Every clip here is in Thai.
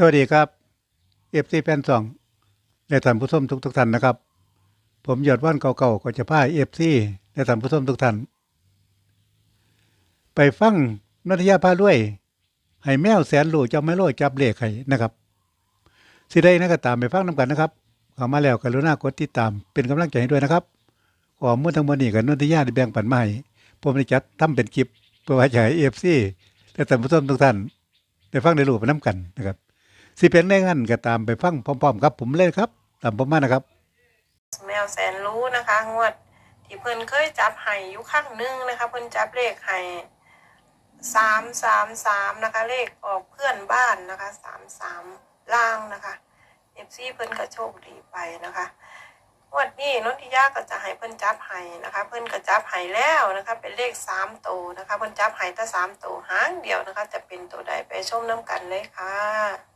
สวัสดีครับเอฟซีแฟนสองและท่านผู้ชมทุกทุกๆท่านนะครับ ผมยอดว่านเก่าๆก็จะพาเอฟซีและท่านผู้ชมทุกท่านไปฟังนัทยาพาด้วย ให้แมวแสนรู้เจ้าไม่โลจับเลขให้นะครับ สิได้นะก็ตามไปฟังนำกันนะครับเข้ามาแล้วกรุณากดติดตามเป็นกำลังใจให้ด้วยนะครับขอมูลทั้งหมดนี้กับนัทยาได้แบ่งปันมาให้ผมได้จัดทำเป็นคลิปเพื่อไว้ใช้เอฟซีและท่านผู้ชมทุกท่านได้ฟังได้รู้ไปน้ำกันนะครับ สิเป็นได้งั้นก็ตามไปฟังพร้อมๆครับผมเล่นครับตามผมมานะครับ แมวแสนรู้นะคะ งวด ที่เพิ่นเคยจับไห่อยู่ข้างหนึงนะคะ เพิ่นจับเลขไห่สามสามสามนะคะ เลขออกเพื่อนบ้านนะคะสามสามล่างนะคะเอฟซีเพิ่นก็โชคดีไปนะคะงวดนี้นนทิยาก็จะให้เพิ่นจับไห่นะคะ เพิ่นก็จับไห่แล้วนะคะ เป็นเลขสามตัวนะคะ เพิ่นจับไห่แต่สามตัวหางเดียวนะคะ จะเป็นตัวใดไปชมน้ำกันเลยค่ะ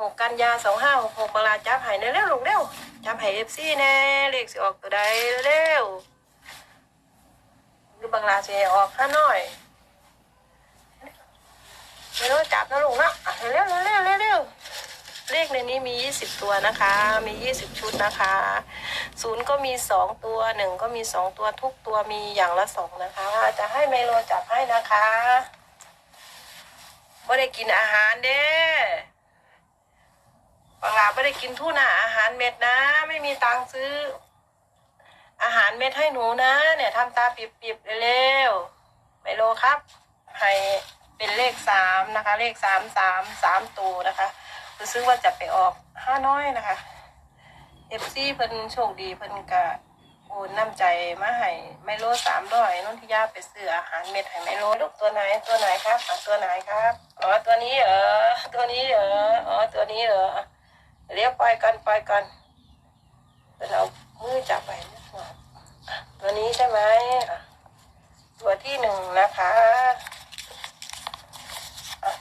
หกกันยาสองห้าหกหกเวลาจับไห้เร็วๆลูกเร็วจับไห้เอฟซีแน่เลขสิออกตัวใดเร็วดูบางลาสิให้ออกห้าน้อยไม่รู้จับนะลูกนะอะเร็วๆเร็วๆเร็วๆเลขในนี้มียี่สิบตัวนะคะ มียี่สิบชุดนะคะศูนย์ก็มีสองตัวหนึ่งก็มีสองตัวทุกตัวมีอย่างละสองนะคะ จะให้ไมโลจับให้นะคะไม่ได้กินอาหารเด้ ไม่ได้กินทูน่าอาหารเม็ดนะ ไม่มีตังค์ซื้อ อาหารเม็ดให้หนูนะ เนี่ยทำตาปิบๆเร็วๆไมโลครับ ให้เป็นเลขสามนะคะ เลขสามสามสามตัวนะคะคือซื้อว่าจะไปออกห้าน้อยนะคะเอฟซีเพิ่นโชคดีเพิ่นกะโอนน้ำใจมาให้ไมโลสามร้อยนนทิยาไปซื้ออาหารเม็ดให้ไมโลลูกตัวไหนตัวไหนครับตัวไหนครับอ๋อตัวนี้เหรอตัวนี้เหรออ๋อตัวนี้เหรอ เรียกปล่อยกันปล่อยกันเป็นเอามือจับไปตัวนี้ใช่ไหมตัวที่หนึ่งนะคะ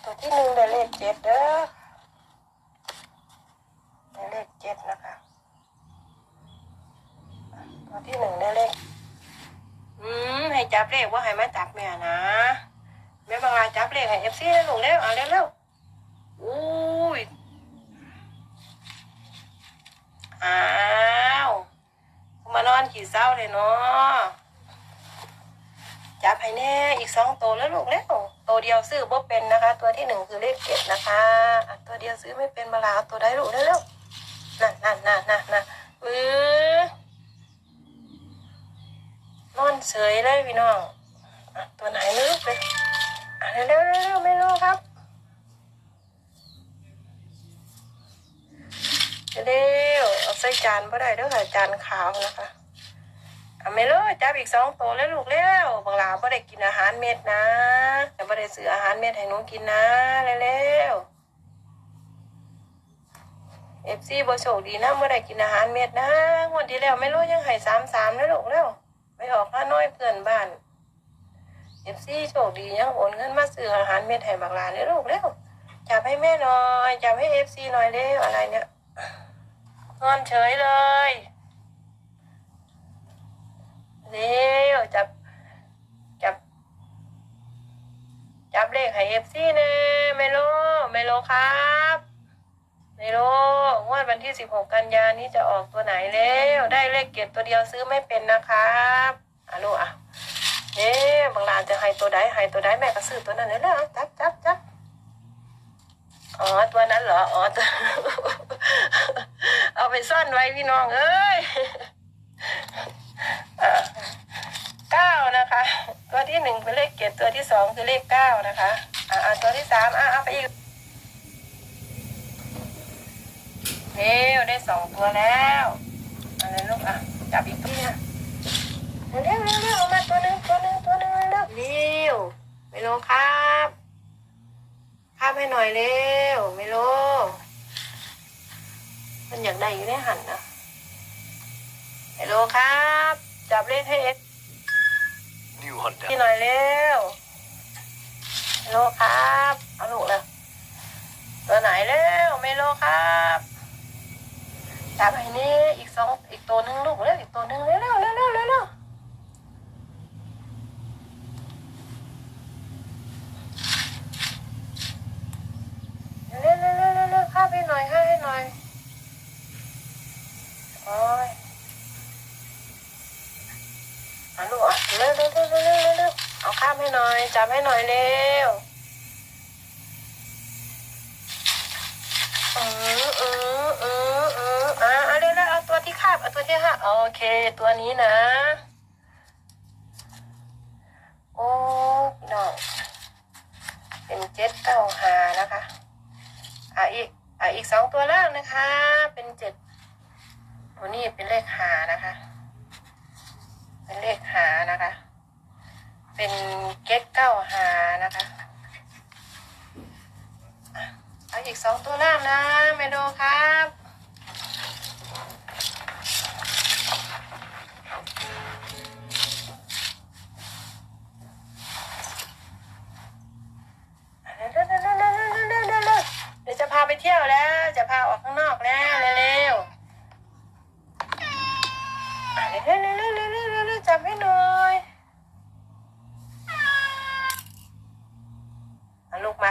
ตัวที่หนึ่งได้เลขเจ็ดเด้อได้เลขเจ็ดนะคะตัวที่หนึ่งได้เลขอืมให้จับเลขว่าให้มาจับแม่นะแม่บางราจับเลขให้เอฟซีได้ลูกเร็วเอาเร็วเร็วๆอุ้ย อ้าวมานอนขี่เศร้าเลยเนาะจับให้แน่อีกสองตัวแล้วลูกแล้วตัวเดียวซื้อบ่เป็นนะคะ ตัวที่หนึ่งคือเลขเจ็ดนะคะตัวเดียวซื้อไม่เป็นมาลาตัวได้ลูกเร็วนั่นนั่นนั่นนั่นนั่นเออนอนเฉยเลยพี่น้องอตัวไหนไม่รู้เลยอะเร็วเร็วเร็วไม่รู้ครับ เร็วเอาใส่จานบ่ได้เด้อค่ะจานขาวนะคะเอาไม่เลยจับอีกสองตัวแล้วลูกเร็วบางลาบ่ได้กินอาหารเม็ดนะแต่บ่ได้ซื้ออาหารเม็ดให้หนูกินนะเร็วเอฟซีบ่โชคดีนะบ่ได้กินอาหารเม็ดนะงวดที่แล้วไม่รู้ยังให้สามสามแล้วลูกเร็วไปออกห้าน้อยเพื่อนบ้านเอฟซีโชคดียังโอนเงินมาซื้ออาหารเม็ดให้บางลาเลยลูกเร็วจับให้แม่หน่อยจับให้เอฟซีหน่อยเร็วอะไรเนี่ย นอนเฉยเลยเร็วจับ จับ จับเลขให้เอฟซีเน่ไม่โลไม่โลครับไม่โลงวดวันที่สิบหกกันยานี้จะออกตัวไหนแล้วได้เลขเก็บตัวเดียวซื้อไม่เป็นนะครับอะลูกอะเอ๊บางรานจะให้ตัวใดให้ตัวใดแม่ก็ซื้อตัวนั้นเลยนะจับจับจับอ๋อตัวนั้นเหรออ๋อตัว เอาไปซ่อนไว้พี่น้องเอ้ยเก้านะคะ ตัวที่หนึ่งเป็นเลขเจ็ดตัวที่สองคือเลขเก้านะคะ อะอะตัวที่สามอะเอาไปอีกเร็วได้สองตัวแล้วอะไรลูกอะจับอีกตัวนะเร็วเร็วเร็วเร็วเอามาตัวหนึ่งตัวหนึ่งตัวหนึ่งเร็วเร็วไม่ลงครับข้ามให้หน่อยเร็วไม่ลง มันอยากได้อยู่ในหันนะฮัลโหลครับ จับเลขให้เอ็ก New Honda. พี่หน่อยเร็วฮัลโหลครับเอาลูกเลยตัวไหนเร็วไม่โลครับจับให้นี่อีกสองอีกตัวหนึ่งลูกเร็วอีกตัวหนึ่งเร็วเร็วเร็วเร็วเร็วเร็ว น่อยโอ้ยอะลูกอะเร็วเร็วเร็วเร็วเร็วเร็วเอาข้ามให้หน่อย จับให้หน่อยเร็วอืออืออืออืออะเอาเร็วเร็วเอาตัวที่คาบเอาตัวที่คาโอเค ตัวนี้นะ โอ้พี่น้องเป็นเจ็ดเก้าหานะคะอะอีกอะอีกสองตัวล่างนะคะ เป็นเจ็ดตัวนี้เป็นเลขหานะคะ เป็นเลขหานะคะ เป็นเก็ตเก้าหานะคะอะเอาอีกสองตัวล่างนะเมโดครับ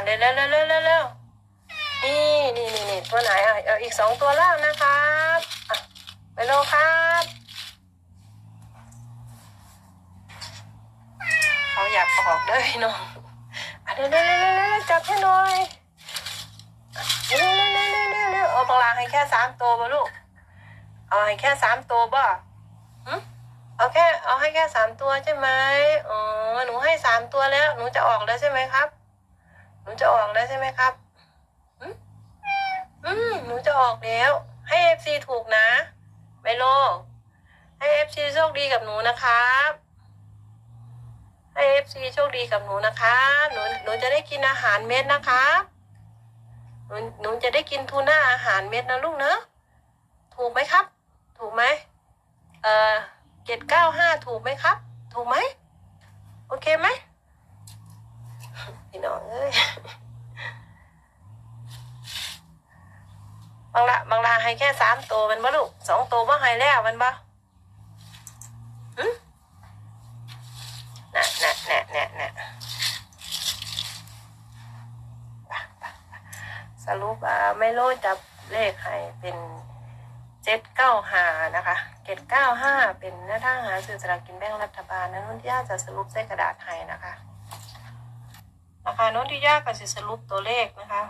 อะลูกมาเร็วๆๆๆๆๆนี่นี่นี่นี่ตัวไหนอะเอาอีกสองตัวล่างนะครับอะไปโลครับเขาอยากออกด้วยน้องเร็วเร็วเร็วเร็วจับให้หน่อยเร็วเร็วเร็วเร็วเร็วเอาบางลาให้แค่สามตัวบ่ลูกเอาให้แค่สามตัวบ่เอาแค่เอาให้แค่สามตัวใช่ไหมอ๋อหนูให้สามตัวแล้ว หนูจะออกแล้วใช่ไหมครับ หนูจะออกแล้วใช่ไหมครับอืมอืมหนูจะออกแล้ว ให้เอฟซีถูกนะไมโล ให้เอฟซีโชคดีกับหนูนะครับ ให้เอฟซีโชคดีกับหนูนะคะหนูหนูจะได้กินอาหารเม็ดนะคะหนูหนูจะได้กินทูน่าอาหารเม็ดนะลูกเนอะถูกไหมครับ ถูกไหมเอ่อเจ็ดเก้าห้าถูกไหมครับ ถูกไหมโอเคไหมพี่น้องเอ้ ยบางละบางลาให้แค่สามตัวมันบ่ลูกสองตัวบ่ให้แล้วมันบ่หึน่ะน่ะน่ะน่ะน่ะสรุปอ่าไม่รู้จับเลขให้เป็นเจ็ดเก้าห้านะคะเจ็ดเก้าห้าเป็นหน้าทางหาสื่อสลากกินแบ่งรัฐบาลนั้นนุ่นที่ยาจะสรุปใส่กระดาษให้นะคะ คะนุ่นที่ยากก็จะสรุปตัวเลขนะคะ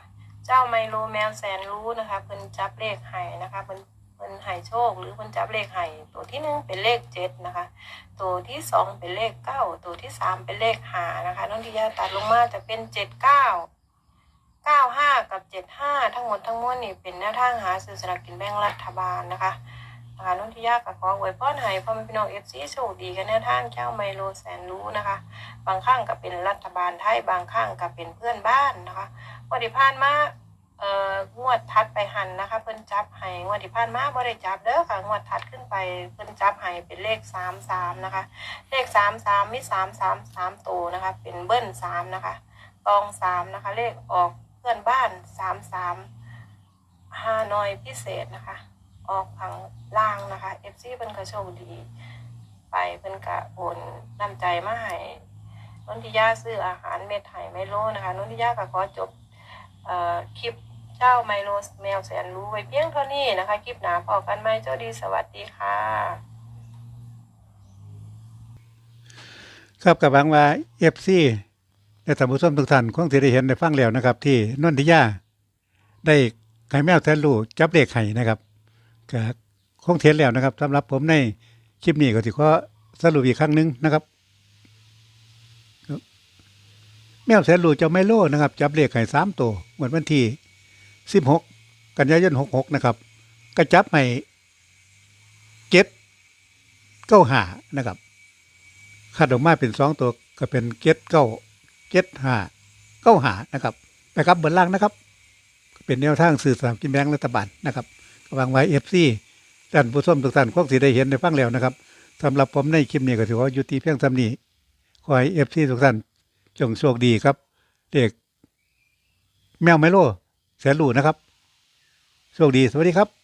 เจ้าไมโลแมวแสนรู้นะคะเพิ่นจับเลขให้นะคะเพิ่นเพิ่นให้โชค หรือเพิ่นจับเลขให้ตัวที่หนึ่งเป็นเลขเจ็ดนะคะ ตัวที่สองเป็นเลขเก้าตัวที่สามเป็นเลขหานะคะน้องทิยาตัดลงมาจะเป็นเจ็ดเก้าเก้าห้ากับเจ็ดห้าทั้งหมดทั้งมวลนี่เป็นแนวทางหาซื้อสลากกินแบ่งรัฐบาลนะคะ นะคะน้องทิยากับขออวยพรให้พ่อแม่พี่น้องเอฟซีโชคดีกันแนวทางเจ้าไมโลแสนรู้นะคะ บางข้างก็เป็นรัฐบาลไทยบางข้างก็เป็นเพื่อนบ้านนะคะวันที่ผ่านมาเอ่องวดทัดไปหันนะคะ เพิ่นจับให้งวดที่ผ่านมาบ่ได้จับเด้อค่ะงวดทัดขึ้นไปเพิ่นจับให้เป็นเลขสามสามนะคะ เลขสามสามมีสามสามสามตัวนะคะ เป็นเบิ้ลสามนะคะตองสามนะคะ เลขออกเพื่อนบ้านสามสามฮานอยพิเศษนะคะ ออกผังล่างนะคะเอฟซีเป็นกระโชคดี ไปเพิ่นกะโอนนำใจมาให้นนทิยาซื้ออาหารเม็ดไห่ไมโลนะคะนนทิยาก็ขอจบเอ่อคลิปเจ้าไมโลแมวแสนรู้ไว้เพียงเท่านี้นะคะ คลิปหนาพอกันไหมเจ้าดีสวัสดีค่ะ ครับกับหวังว่าเอฟซีและท่านผู้ชมทุกท่านคงสิได้เห็นได้ฟังแล้วนะครับ ที่นนทิยาได้ไข่แมวแทนลูจับเลขไข่นะครับ ก็คงเทียนแล้วนะครับสำหรับผมในคลิปนี้ก็สิขอสรุปอีกครั้งหนึงนะครับแมวแสนลูเจ้าไมโลนะครับ จับเลขไข่สามตัวเหมือนวันที่สิบหกกันยายนหกหกนะครับก็จับให้เจ็ดเก้าหานะครับคัดออกมาเป็นสองตัวก็เป็นเจ็ดเก้าเจ็ดห้าเก้าหานะครับไปครับเบนล่างนะครับ เป็นแนวทางสื่อสารกินแบงรัฐบาลนะครับ กำลังไว้เอฟซีท่านผู้ชมทุกท่านคงสิได้เห็นได้ฟังแล้วนะครับสำหรับผมในคลิปนี้ก็ถือว่ายุติเพียงเท่านี้ขอให้เอฟซีทุกท่านจงโชคดีครับ เด็ก แมวไมโลแสนรู้นะครับ โชคดีสวัสดีครับ